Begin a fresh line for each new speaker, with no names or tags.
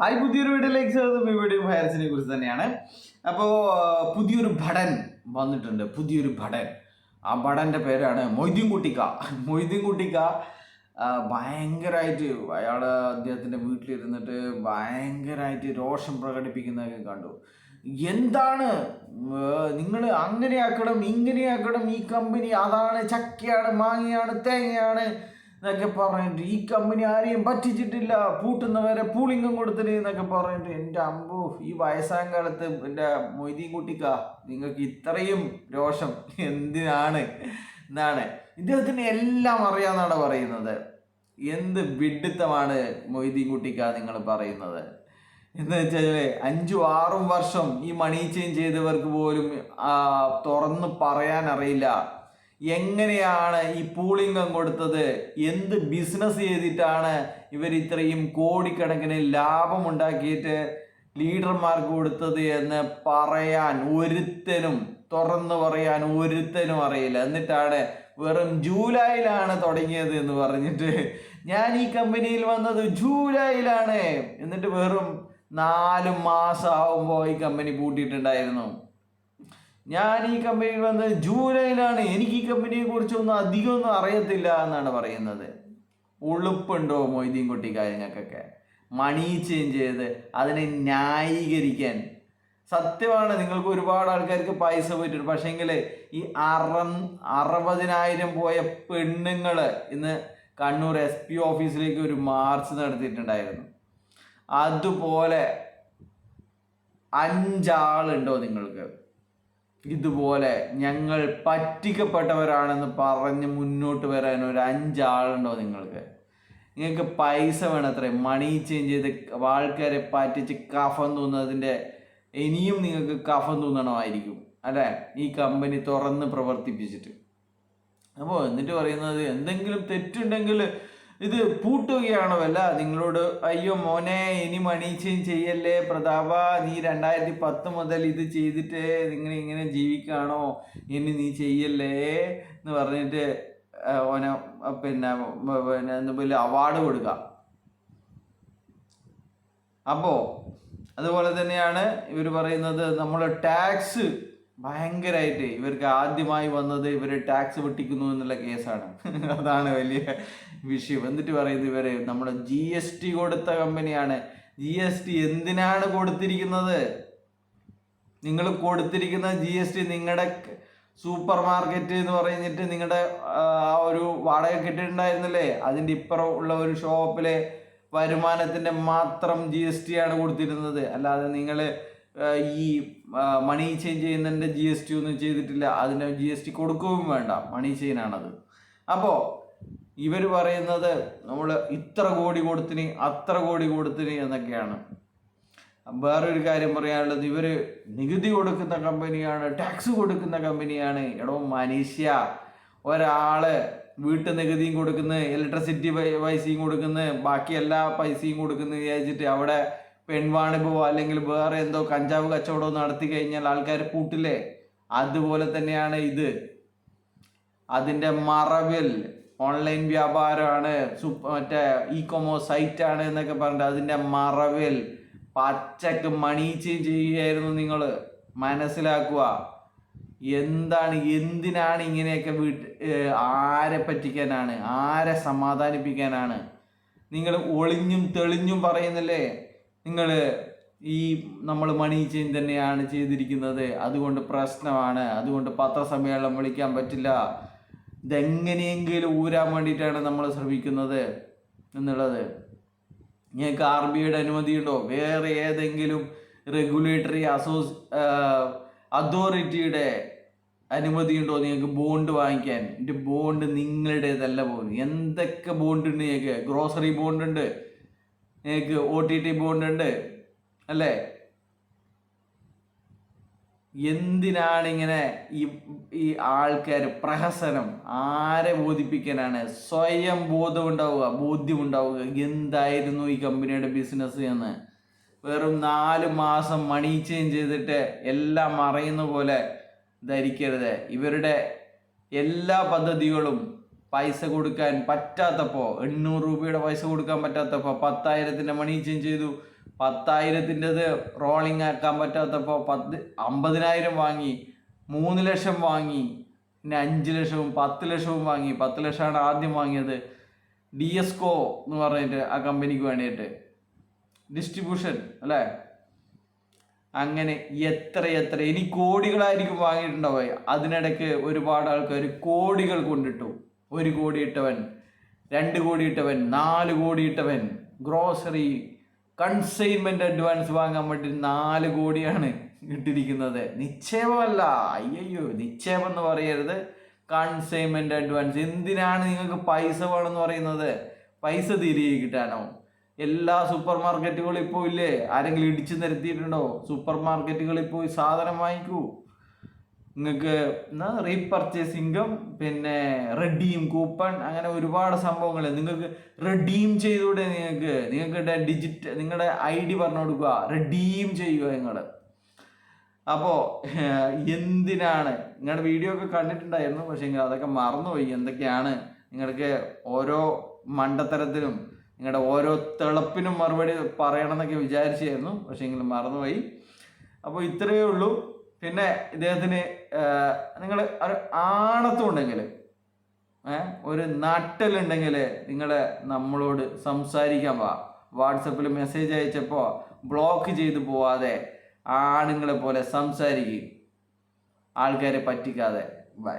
Hi പുതിയൊരു വീഡിയോയിലേക്ക് സ്വാഗതം. ഈ വീഡിയോ ഹയർസിനെ കുറിച്ച് തന്നെയാണ്. അപ്പോൾ പുതിയൊരു ഭടൻ വന്നിട്ടുണ്ട്. പുതിയൊരു ഭടൻ. ആ ഭടന്റെ പേരാണ് മൊയ്തീൻ കുട്ടിക്ക മൊയ്തീൻ കുട്ടിക്ക ഭയങ്കരമായിട്ട് അയാൾ അദ്ദേഹത്തിന്റെ വീട്ടിലിരുന്നിട്ട് ഭയങ്കരമായിട്ട് രോഷം പ്രകടിപ്പിക്കുന്നതൊക്കെ കണ്ടു. എന്താണ് നിങ്ങൾ അങ്ങനെയാക്കണം ഇങ്ങനെയാക്കണം ഈ കമ്പനി അതാണ് ചക്കയാണ് മാങ്ങയാണ് തേങ്ങയാണ് എന്നൊക്കെ പറഞ്ഞിട്ട് ഈ കമ്പനി ആരെയും പറ്റിച്ചിട്ടില്ല. പൂട്ടുന്നവരെ പൂളിംഗം കൊടുത്തിട്ട് എന്നൊക്കെ പറഞ്ഞിട്ട് എന്റെ അമ്പു ഈ വയസ്സാം കാലത്ത് എന്റെ മൊയ്തീൻ കുട്ടിക്ക നിങ്ങൾക്ക് ഇത്രയും രോഷം എന്തിനാണ്? എന്നാണ്. ഇദ്ദേഹത്തിന് എല്ലാം അറിയാമെന്നാണ് പറയുന്നത്. എന്ത് വിഡിത്തമാണ് മൊയ്തീൻ കുട്ടിക്ക നിങ്ങൾ പറയുന്നത്? എന്ന് വെച്ചാൽ അഞ്ചും ആറും വർഷം ഈ മണി ചെയ്ഞ്ച് ചെയ്തവർക്ക് പോലും തുറന്ന് പറയാൻ അറിയില്ല എങ്ങനെയാണ് ഈ പൂളിംഗം കൊടുത്തത്? എന്ത് ബിസിനസ് ചെയ്തിട്ടാണ് ഇവർ ഇത്രയും കോടിക്കണക്കിന് ലാഭം ഉണ്ടാക്കിയിട്ട് ലീഡർമാർക്ക് കൊടുത്തത് എന്ന് പറയാൻ ഒരുത്തനും തുറന്നു പറയാൻ ഒരുത്തനും അറിയില്ല. എന്നിട്ടാണ് വെറും ജൂലൈയിലാണ് തുടങ്ങിയത് എന്ന് പറഞ്ഞിട്ട് ഞാൻ ഈ കമ്പനിയിൽ വന്നത് ജൂലൈയിലാണ്. എന്നിട്ട് വെറും നാല് മാസം ആവുമ്പോൾ ഈ കമ്പനി പൂട്ടിയിട്ടുണ്ടായിരുന്നു. ഞാൻ ഈ കമ്പനിയിൽ വന്നത് ജൂലൈയിലാണ്. എനിക്ക് ഈ കമ്പനിയെ കുറിച്ചൊന്നും അധികമൊന്നും അറിയത്തില്ല എന്നാണ് പറയുന്നത്. ഉളുപ്പുണ്ടോ മൊയ്തീൻ കുട്ടിക്കാര്യങ്ങൾക്കൊക്കെ മണി ചേഞ്ച് ചെയ്ത് അതിനെ ന്യായീകരിക്കാൻ. സത്യമാണ് നിങ്ങൾക്ക് ഒരുപാട് ആൾക്കാർക്ക് പൈസ പോയിട്ടുണ്ട്. പക്ഷേങ്കിൽ ഈ അറ അറുപതിനായിരം പോയ പെണ്ണുങ്ങൾ ഇന്ന് കണ്ണൂർ എസ് പി ഓഫീസിലേക്ക് ഒരു മാർച്ച് നടത്തിയിട്ടുണ്ടായിരുന്നു. അതുപോലെ അഞ്ചാളുണ്ടോ നിങ്ങൾക്ക്? ഇതുപോലെ ഞങ്ങൾ പറ്റിക്കപ്പെട്ടവരാണെന്ന് പറഞ്ഞ് മുന്നോട്ട് വരാൻ ഒരു അഞ്ചാളുണ്ടോ നിങ്ങൾക്ക്? നിങ്ങൾക്ക് പൈസ വേണത്രേ. മണി ചേഞ്ച് ചെയ്ത് ആൾക്കാരെ പറ്റിച്ച് കഫം തോന്നുന്നതിന്റെ ഇനിയും നിങ്ങൾക്ക് കഫം തോന്നണമായിരിക്കും അല്ലേ? ഈ കമ്പനി തുറന്ന് പ്രവർത്തിപ്പിച്ചിട്ട്. അപ്പോൾ എന്നിട്ട് പറയുന്നത് എന്തെങ്കിലും തെറ്റുണ്ടെങ്കിൽ ഇത് പൂട്ടുകയാണോ അല്ല നിങ്ങളോട് അയ്യോ മോനെ ഇനി മണീച്ചയും ചെയ്യല്ലേ പ്രതാപ നീ രണ്ടായിരത്തി പത്ത് മുതൽ ഇത് ചെയ്തിട്ട് നിങ്ങൾ ഇങ്ങനെ ജീവിക്കാണോ ഇനി നീ ചെയ്യല്ലേ? എന്ന് പറഞ്ഞിട്ട് ഓനെ പിന്നെ പിന്നെ എന്താ പോലെ അവാർഡ് കൊടുക്കാം അപ്പോൾ അതുപോലെ തന്നെയാണ് ഇവർ പറയുന്നത് നമ്മൾ ടാക്സ് ഭയങ്കരമായിട്ട് ഇവർക്ക് ആദ്യമായി വന്നത് ഇവർ ടാക്സ് വെട്ടിക്കുന്നു എന്നുള്ള കേസാണ്. അതാണ് വലിയ വിഷയം എന്നിട്ട് പറയുന്നത് ഇവരെ നമ്മുടെ ജി എസ് ടി കൊടുത്ത കമ്പനിയാണ്. ജി എസ് ടി എന്തിനാണ് കൊടുത്തിരിക്കുന്നത്? നിങ്ങൾ കൊടുത്തിരിക്കുന്ന ജി എസ് ടി നിങ്ങളുടെ സൂപ്പർ മാർക്കറ്റ് എന്ന് പറഞ്ഞിട്ട് നിങ്ങളുടെ ആ ഒരു വാടക കിട്ടിയിട്ടുണ്ടായിരുന്നില്ലേ? അതിന്റെ ഇപ്പുറം ഉള്ള ഒരു ഷോപ്പിലെ വരുമാനത്തിന്റെ മാത്രം ജി എസ് ടി ആണ് കൊടുത്തിരുന്നത്. അല്ലാതെ നിങ്ങൾ ഈ മണി ചേഞ്ച് ചെയ്യുന്നതിന്റെ ജി എസ് ടി ഒന്നും ചെയ്തിട്ടില്ല. അതിന് ജി എസ് ടി കൊടുക്കുകയും വേണ്ട. മണി ചെയിനാണത് അപ്പോൾ ഇവർ പറയുന്നത് നമ്മൾ ഇത്ര കോടി കൊടുത്തിന് അത്ര കോടി കൊടുത്തിന് എന്നൊക്കെയാണ്. വേറൊരു കാര്യം പറയാനുള്ളത് ഇവർ നികുതി കൊടുക്കുന്ന കമ്പനിയാണ് ടാക്സ് കൊടുക്കുന്ന കമ്പനിയാണ്. എടോ മനുഷ്യ ഒരാൾ വീട്ടു നികുതിയും കൊടുക്കുന്നത് ഇലക്ട്രിസിറ്റി പൈസയും കൊടുക്കുന്നത് ബാക്കി എല്ലാ പൈസയും കൊടുക്കുന്നത് വിചാരിച്ചിട്ട് അവിടെ പെൺവാണിപ്പോ അല്ലെങ്കിൽ വേറെ എന്തോ കഞ്ചാവ് കച്ചവടം നടത്തി കഴിഞ്ഞാൽ ആൾക്കാർ പൂട്ടില്ലേ? അതുപോലെ തന്നെയാണ് ഇത്. അതിന്റെ മറവിൽ ഓൺലൈൻ വ്യാപാരമാണ് മറ്റേ ഇ കൊമേഴ്സ് സൈറ്റ് ആണ് എന്നൊക്കെ പറഞ്ഞിട്ട് അതിന്റെ മറവിൽ പച്ചക്ക് മണീച്ച് ചെയ്യുകയായിരുന്നു നിങ്ങൾ മനസ്സിലാക്കുക എന്താണ് എന്തിനാണ് ഇങ്ങനെയൊക്കെ വീട്ട് ആരെ പറ്റിക്കാനാണ് ആരെ സമാധാനിപ്പിക്കാനാണ്? നിങ്ങൾ ഒളിഞ്ഞും തെളിഞ്ഞും പറയുന്നില്ലേ? നിങ്ങൾ ഈ നമ്മൾ മണി ചെയിൻ തന്നെയാണ് ചെയ്തിരിക്കുന്നത്. അതുകൊണ്ട് പ്രശ്നമാണ്. അതുകൊണ്ട് പത്രസമ്മേളനം വിളിക്കാൻ പറ്റില്ല. ഇതെങ്ങനെയെങ്കിലും ഊരാൻ വേണ്ടിയിട്ടാണ് നമ്മൾ ശ്രമിക്കുന്നത് എന്നുള്ളത്. നിങ്ങൾക്ക് ആർ ബി ഐയുടെ അനുമതിയുണ്ടോ വേറെ ഏതെങ്കിലും റെഗുലേറ്ററി അസോസ് അതോറിറ്റിയുടെ അനുമതിയുണ്ടോ നിങ്ങൾക്ക് ബോണ്ട് വാങ്ങിക്കാൻ? എന്റെ ബോണ്ട് നിങ്ങളുടേതല്ല പോലും എന്തൊക്കെ ബോണ്ട് ഉണ്ട് നിങ്ങൾക്ക്? ഗ്രോസറി ബോണ്ട് ഉണ്ട്. നിങ്ങൾക്ക് ഒ ടി ടി ബോണ്ട് ഉണ്ട്. അല്ലേ? എന്തിനാണ് ഇങ്ങനെ ഈ ഈ ആൾക്കാർ പ്രഹസനം? ആരെ ബോധിപ്പിക്കാനാണ്? സ്വയം ബോധം ഉണ്ടാവുക ബോധ്യം ഉണ്ടാവുക എന്തായിരുന്നു ഈ കമ്പനിയുടെ ബിസിനസ് എന്ന്? വെറും നാല് മാസം മണി ചേഞ്ച് ചെയ്തിട്ട് എല്ലാം അറിയുന്ന പോലെ ധരിക്കരുത്. ഇവരുടെ എല്ലാ പദ്ധതികളും പൈസ കൊടുക്കാൻ പറ്റാത്തപ്പോൾ എണ്ണൂറ് രൂപയുടെ പൈസ കൊടുക്കാൻ പറ്റാത്തപ്പോൾ പത്തായിരത്തിന്റെ മണി ചേഞ്ച് ചെയ്തു. പത്തായിരത്തിന്റെത് റോളിംഗ് ആക്കാൻ പറ്റാത്തപ്പോൾ പത്ത് അമ്പതിനായിരം വാങ്ങി മൂന്ന് ലക്ഷം വാങ്ങി പിന്നെ അഞ്ച് ലക്ഷവും പത്ത് ലക്ഷവും വാങ്ങി. പത്ത് ലക്ഷമാണ് ആദ്യം വാങ്ങിയത്. ഡി എസ് കോ എന്ന് പറഞ്ഞിട്ട് ആ കമ്പനിക്ക് വേണ്ടിയിട്ട്. ഡിസ്ട്രിബ്യൂഷൻ അല്ലേ? അങ്ങനെ എത്ര എത്ര ഇനി കോടികളായിരിക്കും വാങ്ങിയിട്ടുണ്ടാവുക. അതിനിടയ്ക്ക് ഒരുപാട് ആൾക്കാർ കോടികൾ കൊണ്ടിട്ടു. ഒരു കോടിയിട്ടവൻ രണ്ട് കോടിയിട്ടവൻ നാല് കോടിയിട്ടവൻ ഗ്രോസറി കൺസൈൻമെന്റ് അഡ്വാൻസ് വാങ്ങാൻ വേണ്ടി നാല് കോടിയാണ് ഇട്ടിരിക്കുന്നത്. നിക്ഷേപമല്ല. അയ്യോ നിക്ഷേപം എന്ന് പറയരുത്. കൺസൈൻമെന്റ് അഡ്വാൻസ് എന്തിനാണ് നിങ്ങൾക്ക് പൈസ വേണമെന്ന് പറയുന്നത്? പൈസ തിരികെ കിട്ടാനോ? എല്ലാ സൂപ്പർ മാർക്കറ്റുകളും ഇപ്പോൾ ഇല്ലേ? ആരെങ്കിലും ഇടിച്ചു നിരത്തിയിട്ടുണ്ടോ? സൂപ്പർ മാർക്കറ്റുകളിൽ പോയി സാധനം വാങ്ങിക്കൂ. നിങ്ങൾക്ക് എന്നാ ഇൻകം പിന്നെ റെഡീം കൂപ്പൺ അങ്ങനെ ഒരുപാട് സംഭവങ്ങൾ നിങ്ങൾക്ക് റെഡീം ചെയ്തൂടെ നിങ്ങൾക്ക്. നിങ്ങൾക്ക് ഡിജിറ്റ് നിങ്ങളുടെ ഐ ഡി പറഞ്ഞു കൊടുക്കുക. റെഡീം ചെയ്യുക നിങ്ങൾ അപ്പോൾ എന്തിനാണ്? നിങ്ങളുടെ വീഡിയോ ഒക്കെ കണ്ടിട്ടുണ്ടായിരുന്നു പക്ഷേ നിങ്ങൾ അതൊക്കെ മറന്നുപോയി. എന്തൊക്കെയാണ്? നിങ്ങൾക്ക് ഓരോ മണ്ടത്തരത്തിലും നിങ്ങളുടെ ഓരോ തിളപ്പിനും മറുപടി പറയണമെന്നൊക്കെ വിചാരിച്ചായിരുന്നു പക്ഷേ നിങ്ങൾ മറന്നുപോയി. അപ്പോൾ ഇത്രയേ ഉള്ളൂ. പിന്നെ ഇദ്ദേഹത്തിന് നിങ്ങൾ ഒരു ആണത്വം ഉണ്ടെങ്കിൽ ഒരു നട്ടലുണ്ടെങ്കിൽ നിങ്ങൾ നമ്മളോട് സംസാരിക്കാൻ പോവാ വാട്സപ്പിൽ മെസ്സേജ് അയച്ചപ്പോൾ ബ്ലോക്ക് ചെയ്തു പോവാതെ ആണുങ്ങളെ പോലെ സംസാരിക്കും. ആൾക്കാരെ പറ്റിക്കാതെ. ബൈ